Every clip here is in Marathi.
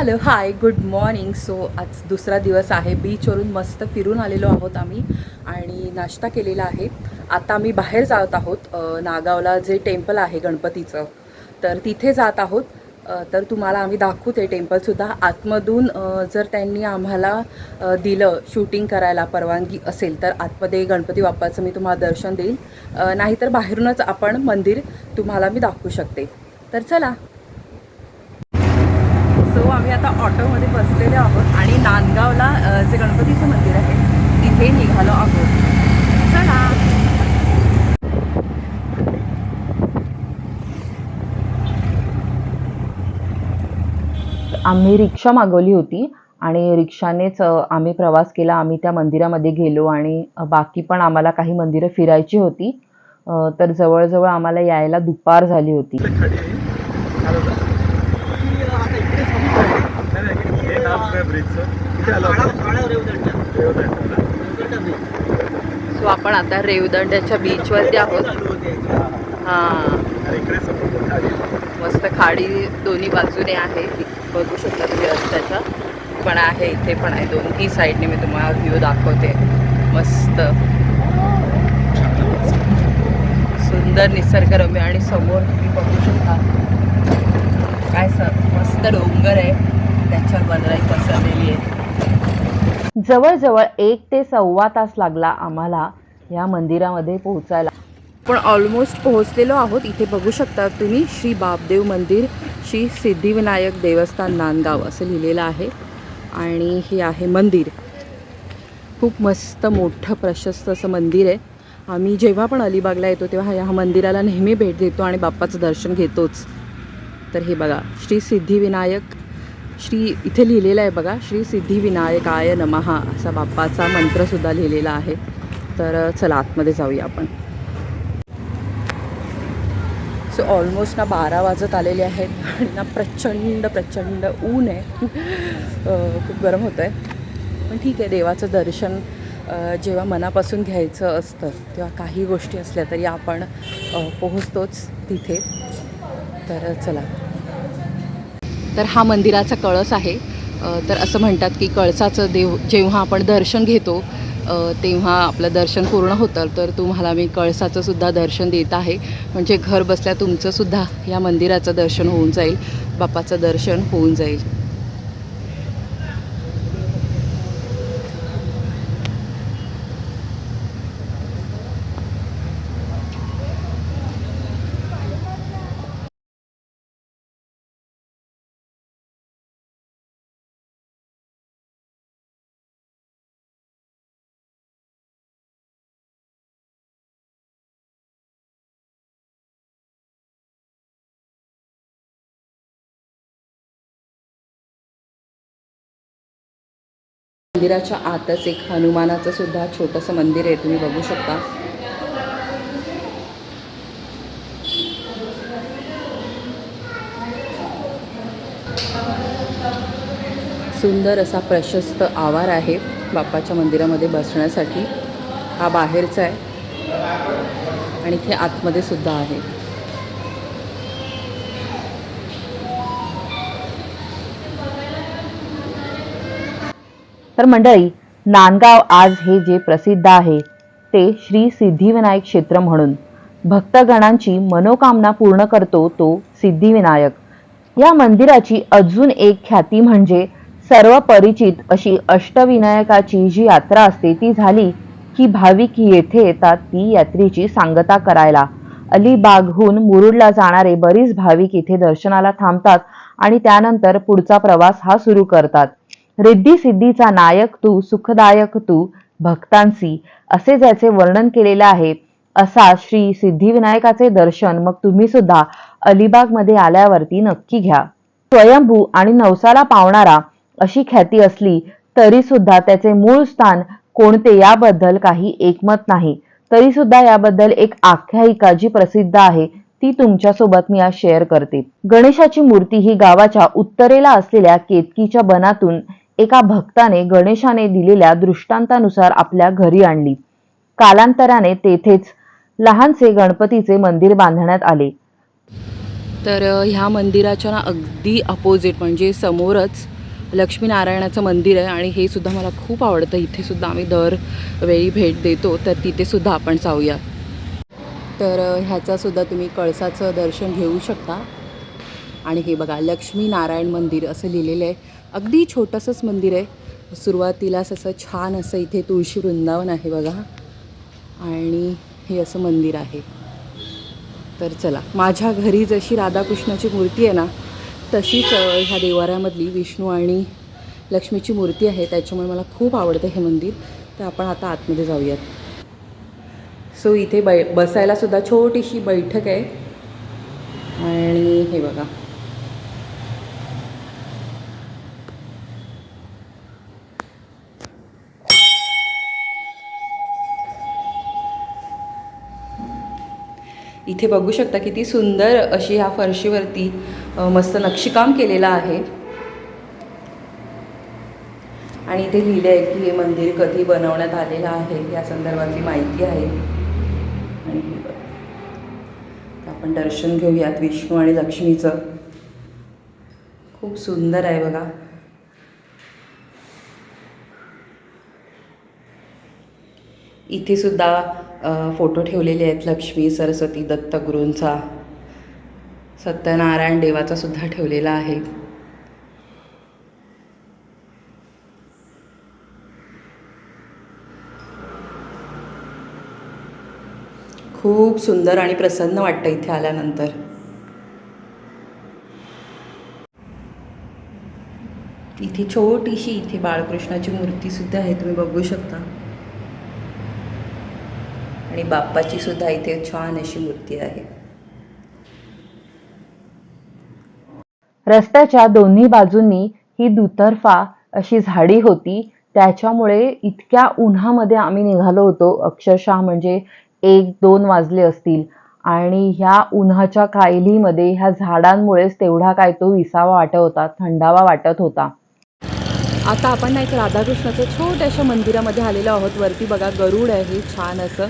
Hello hi good morning. So आज दुसरा दिवस आहे. बीचवरून मस्त फिरून आलेलो आहोत आम्ही आणि नाश्ता केलेला आहे. आता आम्ही बाहेर जात आहोत. नागावला जे टेम्पल आहे गणपतीचं तर तिथे जात आहोत. तर तुम्हाला आम्ही दाखवू ते टेम्पलसुद्धा आतमधून जर त्यांनी आम्हाला दिलं शूटिंग करायला परवानगी असेल तर आतमध्ये गणपती बाप्पाचं मी तुम्हाला दर्शन देईल. नाहीतर बाहेरूनच आपण मंदिर तुम्हाला मी दाखवू शकते. तर चला आम्ही आता ऑटोमध्ये बसलेले आहोत आणि नांदगावला जे गणपतीचं मंदिर आहे तिथे निघालो आहोत. चला. आम्ही रिक्षा मागवली होती आणि रिक्षानेच आम्ही प्रवास केला. आम्ही त्या मंदिरामध्ये गेलो आणि बाकी पण आम्हाला काही मंदिरं फिरायची होती. तर जवळजवळ आम्हाला यायला दुपार झाली होती. सो आपण आता रेवदंड्याच्या बीचवरती आहोत. हां. मस्त खाडी दोन्ही बाजूने आहे. बघू शकता तुम्ही रस्त्याच्या पण आहे इथे पण आहे. दोन्ही साईडने मी तुम्हाला व्ह्यू दाखवते. मस्त. सुंदर निसर्गरम्य. आणि समोर तुम्ही बघू शकता. काय सर? मस्त डोंगर आहे. त्याच्यावर बनराई पसरलेली आहे. जवळजवळ एक ते सव्वा तास लागला आम्हाला या मंदिरामध्ये पोहोचायला. पण ऑलमोस्ट पोहोचलेलो आहोत. इथे बघू शकता तुम्ही श्री बापदेव मंदिर श्री सिद्धिविनायक देवस्थान नांदगाव असं लिहिलेलं आहे. आणि हे आहे मंदिर. खूप मस्त मोठं प्रशस्त असं मंदिर आहे. आम्ही जेव्हा पण अलिबागला येतो तेव्हा ह्या मंदिराला नेहमी भेट देतो आणि बाप्पाचं दर्शन घेतोच. तर हे बघा श्री सिद्धिविनायक श्री इथे लिहिलेलं आहे बघा श्री सिद्धिविनायकाय नमहा असा बाप्पाचा मंत्रसुद्धा लिहिलेला आहे. तर चला आतमध्ये जाऊया आपण. सो ऑलमोस्ट ना बारा वाजत आलेले आहेत आणि ना प्रचंड प्रचंड ऊन आहे. खूप गरम होतं आहे पण ठीक आहे देवाचं दर्शन जेव्हा मनापासून घ्यायचं असतं तेव्हा काही गोष्टी असल्या तरी आपण पोहोचतोच तिथे. तर चला. तर हा मंदिराचा कळस आहे. तर असं म्हणतात की कळसाचं देव जेव्हा आपण दर्शन घेतो तेव्हा आपलं दर्शन पूर्ण होतं. तर तुम्हाला मी कळसाचं सुद्धा दर्शन देत आहे. म्हणजे घर बसल्या तुमचंसुद्धा या मंदिराचं दर्शन होऊन जाईल. बाप्पाचं दर्शन होऊन जाईल. मंदिराच्या आतच एक हनुमानाचं सुद्धा छोटंसं मंदिर आहे तुम्ही बघू शकता. सुंदर असा प्रशस्त आवार आहे बाप्पाच्या मंदिरामध्ये बसण्यासाठी. हा बाहेरचा आहे. आणि इथे आतमध्ये सुद्धा आहे. तर मंडळी नांदगाव आज हे जे प्रसिद्ध आहे ते श्री सिद्धिविनायक क्षेत्र म्हणून. भक्तगणांची मनोकामना पूर्ण करतो तो सिद्धिविनायक. या मंदिराची अजून एक ख्याती म्हणजे सर्व परिचित अशी अष्टविनायकाची जी यात्रा असते ती झाली की भाविक येथे येतात ती यात्रेची सांगता करायला. अलिबागहून मुरुडला जाणारे बरीच भाविक इथे दर्शनाला थांबतात आणि त्यानंतर पुढचा प्रवास हा सुरू करतात. रिद्धी सिद्धीचा नायक तू सुखदायक तू भक्तांसी असे ज्याचे वर्णन केलेले आहे असा श्री सिद्धिविनायकाचे दर्शन मग तुम्ही सुद्धा अलिबागमध्ये आल्यावरती नक्की घ्या. स्वयंभू आणि नवसाला पावणारा अशी ख्याती असली तरी सुद्धा त्याचे मूळ स्थान कोणते याबद्दल काही एकमत नाही. तरी सुद्धा याबद्दल एक आख्यायिका जी प्रसिद्ध आहे ती तुमच्यासोबत मी आज शेअर करते. गणेशाची मूर्ती ही गावाच्या उत्तरेला असलेल्या केतकीच्या बनातून एका भक्ताने गणेशाने दिलेल्या दृष्टांतानुसार आपल्या घरी आणली. कालांतराने तेथेच लहानसे गणपतीचे मंदिर बांधण्यात आले. तर ह्या मंदिराच्या ना अगदी अपोजिट म्हणजे समोरच लक्ष्मीनारायणाचं मंदिर आहे आणि हे सुद्धा मला खूप आवडतं. इथे सुद्धा आम्ही दरवेळी भेट देतो तर तिथे सुद्धा आपण जाऊया. तर ह्याचा ह्याचासुद्धा तुम्ही कळसाचं दर्शन घेऊ शकता. आणि हे बघा लक्ष्मीनारायण मंदिर असं लिहिलेलं आहे. अगदी छोटंसंच मंदिर आहे. सुरुवातीलाच असं छान असं इथे तुळशी वृंदावन आहे बघा. आणि हे असं मंदिर आहे. तर चला माझ्या घरी जशी राधाकृष्णाची मूर्ती आहे ना तशीच ह्या देवाऱ्यामधली विष्णू आणि लक्ष्मीची मूर्ती आहे. त्याच्यामुळे मला खूप आवडतं हे मंदिर. तर आपण आता आतमध्ये जाऊयात. सो इथे बै बसायलासुद्धा छोटीशी बैठक आहे. आणि हे बघा. इथे बघू शकता किती सुंदर अशी ह्या फरशीवरती मस्त नक्षीकाम केलेलं आहे. आणि इथे लिहिलं आहे की हे मंदिर कधी बनवण्यात आलेलं आहे या संदर्भातली माहिती आहे. आणि आपण दर्शन घेऊयात विष्णू आणि लक्ष्मीचं. खूप सुंदर आहे बघा. इथे सुद्धा फोटो ठेवलेले आहेत लक्ष्मी सरस्वती दत्तगुरूंचा सत्यनारायण देवाचा सुद्धा ठेवलेला आहे. खूप सुंदर आणि प्रसन्न वाटतं इथे आल्यानंतर. इथे छोटीशी इथे बाळकृष्णाची मूर्ती सुद्धा आहे तुम्ही बघू शकता. आणि बाप्पाची सुद्धा इथे छान अशी मूर्ती आहे. रस्त्याच्या दोन्ही बाजूंनी ही दुतर्फा अशी झाडी होती. त्याच्यामुळे इतक्या उन्हामध्ये आम्ही निघालो होतो. अक्षरशः म्हणजे एक दोन वाजले असतील. आणि ह्या उन्हाच्या कायलीमध्ये ह्या झाडांमुळेच तेवढा काय तो विसावा वाटत होता थंडावा वाटत होता. आता आपण ना एक राधाकृष्णाच्या छोट्याशा मंदिरामध्ये आलेलो आहोत. वरती बघा गरुड आहे छान असं.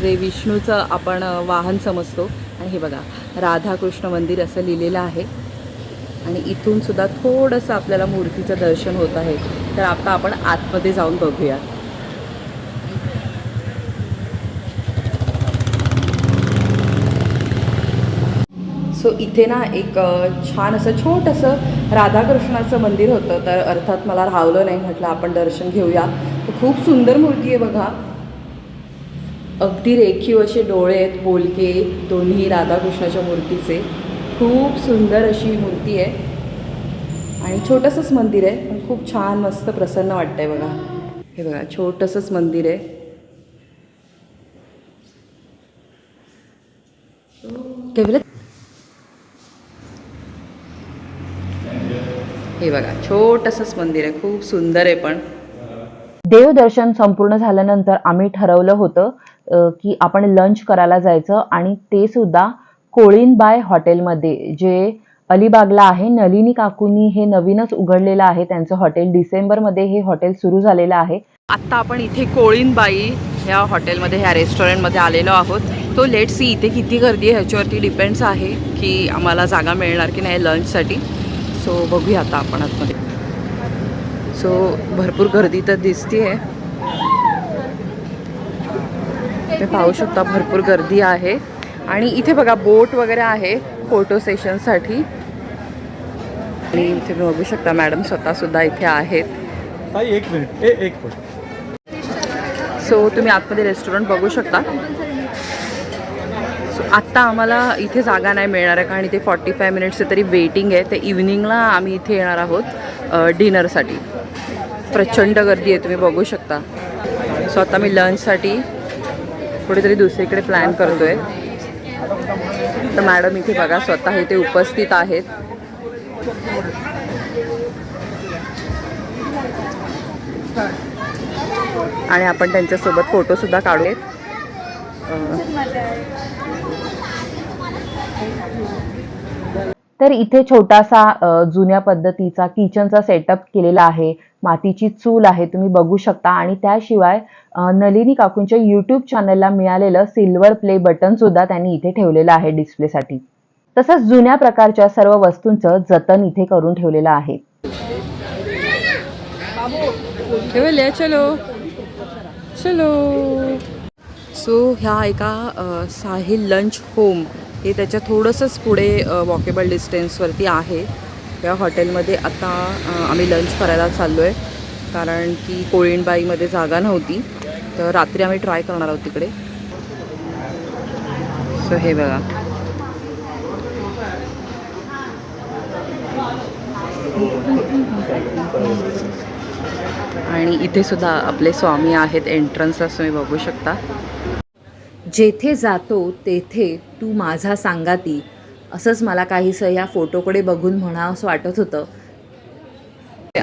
जे विष्णूचं आपण वाहन समजतो. आणि हे बघा राधाकृष्ण मंदिर असं लिहिलेलं आहे. आणि इथून सुद्धा थोडंसं आपल्याला मूर्तीचं दर्शन होत आहे. तर आता आपण आतमध्ये जाऊन बघूया सो इथे ना एक छान असं छोटंसं राधाकृष्णाचं मंदिर होतं. तर अर्थात मला राहवलं नाही म्हटलं आपण दर्शन घेऊया. तर खूप सुंदर मूर्ती आहे बघा. अगदी रेखीव असे डोळे आहेत बोलके दोन्ही राधाकृष्णाच्या मूर्तीचे. खूप सुंदर अशी मूर्ती आहे. आणि छोटंसंच मंदिर आहे पण खूप छान मस्त प्रसन्न वाटतंय बघा. हे बघा छोटंसंच मंदिर आहे. हे बघा छोटसच मंदिर आहे खूप सुंदर आहे पण. देवदर्शन संपूर्ण झाल्यानंतर आम्ही ठरवलं होतं की आपण लंच करायला जायचं आणि ते सुद्धा कोळीनबाय हॉटेलमध्ये जे अलिबागला आहे नलिनी काकूंनी हे नवीनच उघडलेलं आहे त्यांचं हॉटेल. डिसेंबरमध्ये हे हॉटेल सुरू झालेलं आहे. आत्ता आपण इथे कोळीनबाई ह्या हॉटेलमध्ये ह्या रेस्टॉरंटमध्ये आलेलो आहोत. तो लेट सी इथे किती गर्दी आहे ह्याच्यावरती डिपेंड्स आहे की आम्हाला जागा मिळणार की नाही लंचसाठी. सो बघूया आता आपण आतमध्ये. सो भरपूर गर्दी तर दिसते आहे तुम्ही पाहू शकता भरपूर गर्दी आहे. आणि इथे बघा बोट वगैरे आहे फोटो सेशनसाठी आणि इथे बघू शकता मॅडम स्वतःसुद्धा इथे आहेत. एक मिनिट ए एक मिनिट सो तुम्ही आतमध्ये रेस्टॉरंट बघू शकता. सो आत्ता आम्हाला इथे जागा नाही मिळणार आहे कारण इथे फॉर्टी फाय मिनिट्सचं तरी वेटिंग आहे. ते इव्हनिंगला आम्ही इथे येणार आहोत डिनरसाठी प्रचंड गर्दी आहे तुम्ही बघू शकता. सो आता मी लंचसाठी कुठेतरी दुसरीकडे प्लॅन करतोय. तर मॅडम इथे बघा स्वतः इथे उपस्थित आहेत. आणि आपण त्यांच्यासोबत फोटोसुद्धा काढूयात. तर इथे छोटासा जुन्या पद्धतीचा किचनचा सेटअप केलेला आहे. मातीची चूल आहे तुम्ही बघू शकता. आणि त्याशिवाय नलिनी काकूंच्या युट्यूब चॅनलला मिळालेलं सिल्वर प्ले बटन सुद्धा त्यांनी इथे ठेवलेलं आहे डिस्प्लेसाठी तसंच जुन्या प्रकारच्या सर्व वस्तूंचं जतन इथे करून ठेवलेलं आहे. चलो. चलो. सो ह्या एका साहिल लंच होम हे त्याच्या थोडंसंच पुढे वॉकेबल डिस्टन्सवरती आहे. या हॉटेलमध्ये आता आम्ही लंच करायला चाललो आहे कारण की कोळीणबाईमध्ये जागा नव्हती. तर रात्री आम्ही ट्राय करणार आहोत तिकडे. सो हे बघा. आणि इथे सुद्धा आपले स्वामी आहेत. एंट्रन्सला असं तुम्ही बघू शकता. जेथे जातो तेथे तू माझा सांगाती. असंच मला काहीसं या फोटोकडे बघून म्हणा असं वाटत होतं.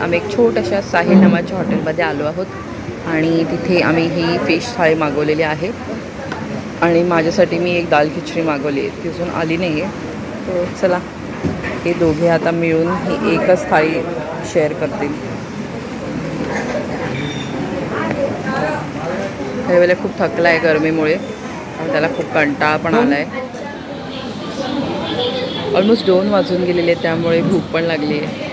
आम्ही एक छोट्याशा साहिल नावाच्या हॉटेलमध्ये आलो आहोत आणि तिथे आम्ही ही फिश थाळी मागवलेली आहे. आणि माझ्यासाठी मी एक दाल खिचडी मागवली आहे. ती अजून आली नाही आहे तर हो, चला. हे दोघे आता मिळून ही एकच थाळी शेअर करतील. हे खूप थकला आहे गरमीमुळे. आणि त्याला खूप कंटाळा पण आला आहे ऑलमोस्ट दोन वाजून गेलेले त्यामुळे भूक पण लागली. आहे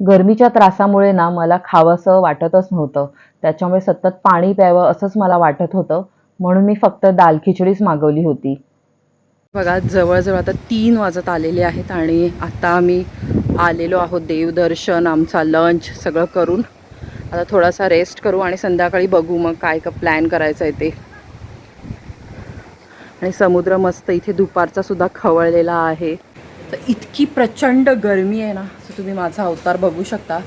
गरमीच्या त्रासामुळे ना मला खावंसं वाटतच नव्हतं. त्याच्यामुळे सतत पाणी प्यावं असंच मला वाटत होतं. म्हणून मी फक्त दाल खिचडीच मागवली होती. बघा जवळजवळ आता तीन वाजत आलेले आहेत आणि आता आम्ही आलेलो आहोत देवदर्शन आमचा लंच सगळं करून. आता थोडासा रेस्ट करू आणि संध्याकाळी बघू मग काय का प्लॅन करायचं आहे ते. आणि समुद्र मस्त इथे दुपारचा सुद्धा खवळलेला आहे. तर इतकी प्रचंड गरमी आहे ना सो तुम्ही माझा अवतार बघू शकता.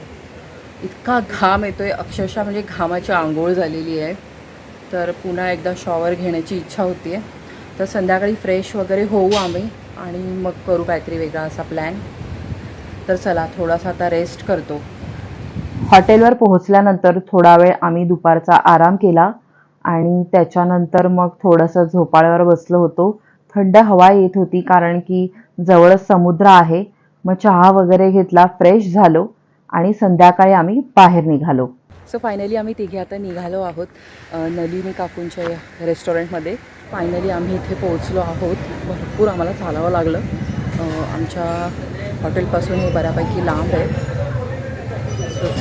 इतका घाम येतो आहे अक्षरशः म्हणजे घामाची आंघोळ झालेली आहे. तर पुन्हा एकदा शॉवर घेण्याची इच्छा होती आहे. तर संध्याकाळी फ्रेश वगैरे होऊ आम्ही आणि मग करू काहीतरी वेगळा असा प्लॅन तर चला थोडासा आता रेस्ट करतो. हॉटेलवर पोहोचल्यानंतर थोडा वेळ आम्ही दुपारचा आराम केला. आणि त्याच्यानंतर मग थोडंसं झोपाळ्यावर बसलो होतो. थंड हवा येत होती कारण की जवळच समुद्र आहे. मग चहा वगैरे घेतला फ्रेश झालो आणि संध्याकाळी आम्ही बाहेर निघालो. सो फायनली आम्ही तिघे आता निघालो आहोत नलिनी काकूंच्या रेस्टॉरंटमध्ये फायनली आम्ही इथे पोहोचलो आहोत. भरपूर आम्हाला चालावं लागलं. आमच्या हॉटेलपासून हे बऱ्यापैकी लांब आहे.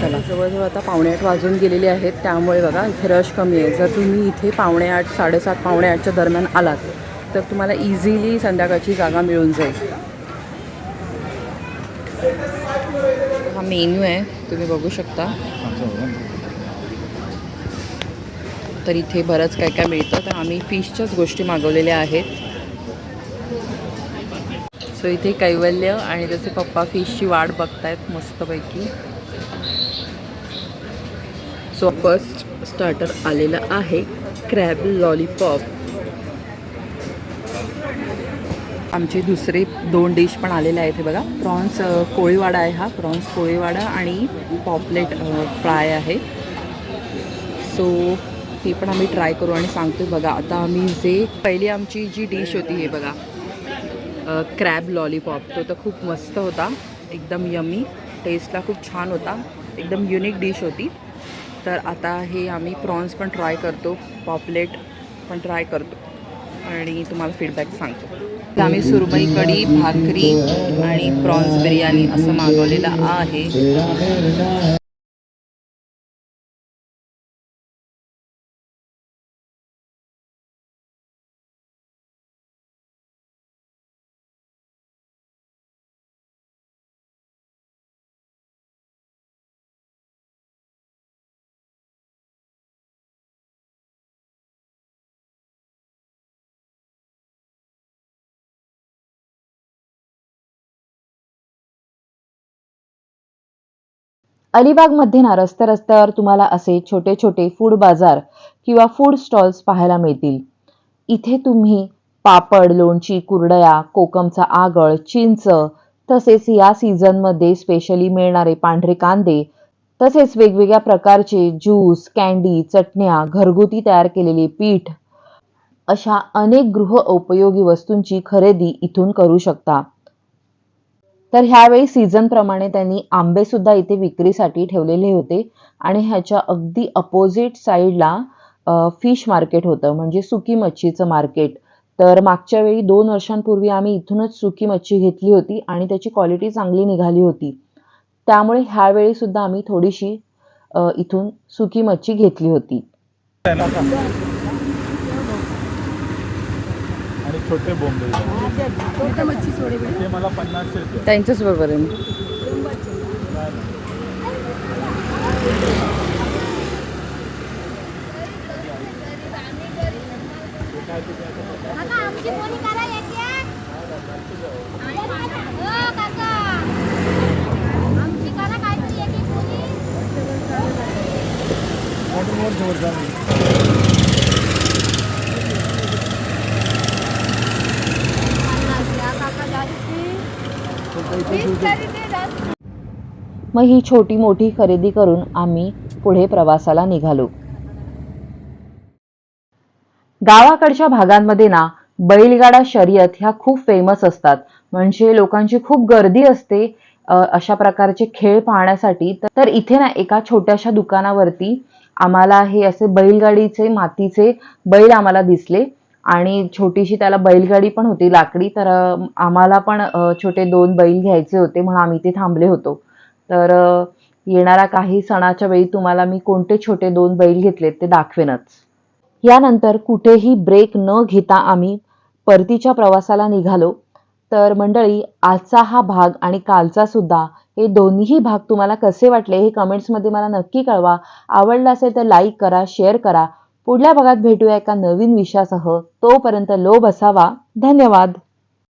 चला. जवळजवळ आता पावणे आठ वाजून गेलेले आहेत. त्यामुळे बघा इथे रश कमी आहे. जर तुम्ही इथे पावणे आठ साडेसात पावणे आठच्या दरम्यान आलात तर तुम्हाला इझिली संध्याकाळची जागा मिळून जाईल. हा मेन्यू आहे. तुम्ही बघू शकता. तर इथे बरंच काय काय मिळतं. तर आम्ही फिशच्याच गोष्टी मागवलेल्या आहेत. सो इथे कैवल्य आणि त्याचे पप्पा फिशची वाट बघतायत मस्तपैकी. सो फर्स्ट स्टार्टर आलेलं आहे क्रॅब लॉलीपॉप आमचे दुसरे दोन डिश पण आलेले आहेत हे बघा. प्रॉन्स कोळीवाडा आहे हा प्रॉन्स कोळीवाडा आणि पॉपलेट फ्राय आहे. सो हे पण आम्ही ट्राय करू आणि सांगतो बघा. आता आम्ही जे पहिली आमची जी डिश होती हे बघा. क्रॅब लॉलीपॉप तो तर खूप मस्त होता. एकदम यमी टेस्टला खूप छान होता. एकदम युनिक डिश होती. तर आता हे आम्ही प्रॉन्स पण ट्राय करतो पॉपलेट पण ट्राय करतो आणि तुम्हाला फीडबॅक सांगतो. तर आम्ही सुरमई कढी भाकरी आणि प्रॉन्स बिर्याणी असं मागवलेलं आहे. अलिबागमध्ये ना रस्त्या रस्त्यावर तुम्हाला असे छोटे छोटे फूड बाजार किंवा फूड स्टॉल्स पाहायला मिळतील. इथे तुम्ही पापड लोणची कुरडया कोकमचा आगळ चिंच तसेच या सीझनमध्ये स्पेशली मिळणारे पांढरे कांदे तसेच वेगवेगळ्या प्रकारचे ज्यूस कॅन्डी चटण्या घरगुती तयार केलेले पीठ अशा अनेक गृह उपयोगी वस्तूंची खरेदी इथून करू शकता. तर ह्यावेळी सीझन प्रमाणे त्यांनी आंबे सुद्धा इथे विक्रीसाठी ठेवलेले होते. आणि ह्याच्या अगदी अपोजिट साईडला फिश मार्केट होतं. म्हणजे सुकी मच्छीचं मार्केट तर मागच्या वेळी दोन वर्षांपूर्वी आम्ही इथूनच सुकी मच्छी घेतली होती आणि त्याची क्वालिटी चांगली निघाली होती. त्यामुळे ह्यावेळी सुद्धा आम्ही थोडीशी इथून सुकी मच्छी घेतली होती आणि छोटे बोंबे. ते मला पन्नासशे त्यांच्याच बरोबर आहे मी. काका आमची पोळी करा एक एक हो काका आमची करा काहीतरी एक एक पोळी वॉटरमोर जोरदार काका जास्त वीस तरी दे जास्त मग ही छोटी मोठी खरेदी करून आम्ही पुढे प्रवासाला निघालो. गावाकडच्या भागांमध्ये ना बैलगाडा शर्यत ह्या खूप फेमस असतात. म्हणजे लोकांची खूप गर्दी असते अशा प्रकारचे खेळ पाहण्यासाठी. तर इथे ना एका छोट्याशा दुकानावरती आम्हाला हे असे बैलगाडीचे मातीचे बैल आम्हाला दिसले. आणि छोटीशी त्याला बैलगाडी पण होती लाकडी. तर आम्हाला पण छोटे दोन बैल घ्यायचे होते म्हणून आम्ही ते थांबले होतो. तर येणाऱ्या काही सणाच्या वेळी तुम्हाला मी कोणते छोटे दोन बैल घेतलेत ते दाखवेनच. यानंतर कुठेही ब्रेक न घेता आम्ही परतीच्या प्रवासाला निघालो. तर मंडळी आजचा हा भाग आणि कालचा सुद्धा हे दोन्हीही भाग तुम्हाला कसे वाटले हे कमेंट्समध्ये मला नक्की कळवा. आवडलं असेल तर लाईक करा शेअर करा. पुढल्या भागात भेटूया एका नवीन विषयासह. तोपर्यंत लोभ असावा. धन्यवाद.